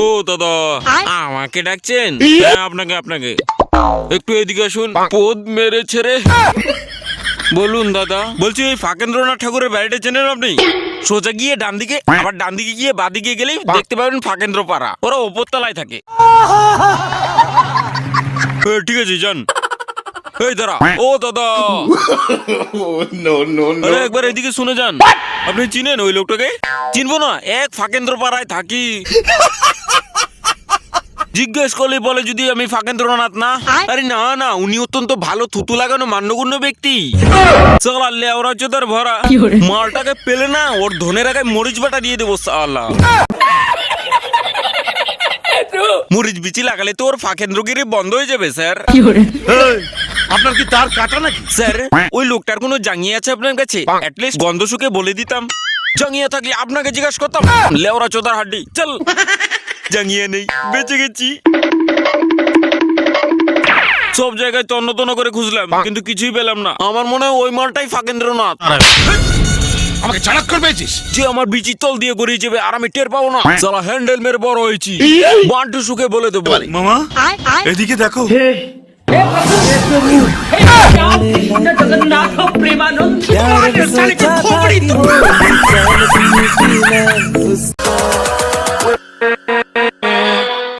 ও দাদা আমাকে ডাকছেন? হ্যাঁ আপনাকে আপনাকে। একটু এদিকে আসুন। পদ মেরেছে রে। বলুন দাদা। বলছি ওই ফাঁকেন্দ্রনাথ ঠাকুরের বাড়িটা চেনেন আপনি? সোজা গিয়ে ডান দিকে আবার ডান দিকে গিয়ে বাদিকে গেলেই দেখতে পাবেন ফাঁকেন্দ্র পাড়া ওরা ওপর তলায় থাকে ঠিক আছে যান। এই দাদা। ও দাদা. আরে একবার এদিকে শুনে যান। আপনি চিনেন ওই লোকটাকে? চিনবো না এক ফাঁকেন্দ্র পাড়ায় থাকি। জিজ্ঞেস করলে বলে যদি আমি ফাঁকেন্দ্রনাথ না? আরে না না উনি অত্যন্ত ভালো থুতু লাগানো মান্যগণ্য ব্যক্তি। সালা ওরা চোদার ভরা। মালটাকে পেলে না ওর ধনের আগে মরিচ বাটা দিয়ে দেবো সালা মরিচ বিচি লাগালে তো ওর ফাঁকেন্দ্রগিরি বন্ধ হয়ে যাবে স্যার। আপনার কি তার কাটা নাকি? স্যার ওই লোকটার কোনো জাঙ্গিয়ে আছে আপনার কাছে? অ্যাটলিস্ট গন্ধ শুকে বলে দিতাম। জাঙ্গিয়ে থাকলে আপনাকে জিজ্ঞাসা করতাম। লেওরা চোদার হাড্ডি চল। জাঙিয়ে নেই বেঁচে গেছি সব জায়গায় তন্ন তন্ন করে খুঁজলাম কিন্তু কিছুই পেলাম না আমার মনে হয় ওই মালটাই ফাঁকেন্দ্রনাথ আমাকে চালাক করে পেয়েছিস যে আমার বিচি তল দিয়ে গড়িয়ে যাবে আর আমি টের পাবো না হ্যান্ডেল মেরে বড় হয়েছি বান্টু সুখে বলে দেবো মামা এদিকে দেখো প্রেমানন্দ